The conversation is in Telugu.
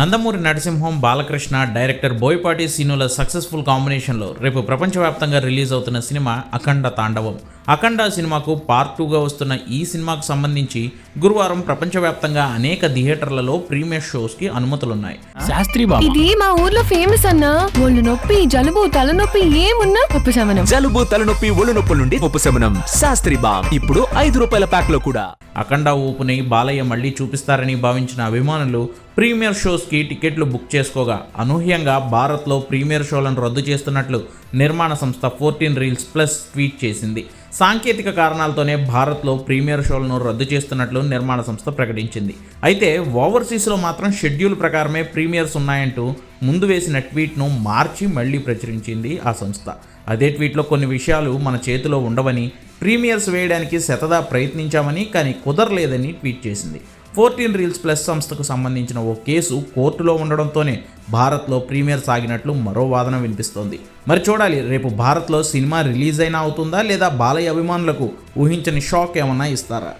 నందమూరి నరసింహం బాలకృష్ణ డైరెక్టర్ బోయపాటి సీనుల సక్సెస్ఫుల్ కాంబినేషన్లో రేపు ప్రపంచవ్యాప్తంగా రిలీజ్ అవుతున్న సినిమా అఖండ తాండవం. అఖండ సినిమాకు పార్ట్ టూగా వస్తున్న ఈ సినిమాకు సంబంధించి గురువారం ప్రపంచవ్యాప్తంగా అనేక థియేటర్లలో ప్రీమియర్ షోస్కి అనుమతులున్నాయి. శాస్త్రి బాబు. ఇది మా ఊర్లో ఫేమస్ అన్నా. ఒళ్ళు నొప్పి జలుబు తలనొప్పి ఏమున్నా ఉపశమనం. జలుబు తలనొప్పి ఒళ్ళు నొప్పుల నుండి ఉపశమనం. శాస్త్రి బామ్ ఇప్పుడు ఐదు రూపాయల ప్యాక్లో కూడా. అఖండ ఊపుని బాలయ్య మళ్ళీ చూపిస్తారని భావించిన అభిమానులు ప్రీమియర్ షోస్కి టికెట్లు బుక్ చేసుకోగా. అనూహ్యంగా భారత్లో ప్రీమియర్ షోలను రద్దు చేస్తున్నట్లు నిర్మాణ సంస్థ ఫోర్టీన్ రీల్స్ ప్లస్ ట్వీట్ చేసింది. సాంకేతిక కారణాలతోనే భారత్లో ప్రీమియర్ షోలను రద్దు చేస్తున్నట్లు నిర్మాణ సంస్థ ప్రకటించింది. అయితే ఓవర్సీస్లో మాత్రం షెడ్యూల్ ప్రకారమే ప్రీమియర్స్ ఉన్నాయంటూ ముందు వేసిన ట్వీట్ను మార్చి మళ్ళీ ప్రచురించింది ఆ సంస్థ. అదే ట్వీట్లో కొన్ని విషయాలు మన చేతిలో ఉండవని ప్రీమియర్స్ వేయడానికి శతదా ప్రయత్నించామని కానీ కుదరలేదని ట్వీట్ చేసింది. ఫోర్టీన్ రీల్స్ ప్లస్ సంస్థకు సంబంధించిన ఓ కేసు కోర్టులో ఉండడంతోనే భారత్లో ప్రీమియర్ సాగినట్లు మరో వాదన వినిపిస్తోంది. మరి చూడాలి రేపు భారత్లో సినిమా రిలీజ్ అయినా అవుతుందా లేదా బాలయ్య అభిమానులకు ఊహించని షాక్ ఏమన్నా ఇస్తారా?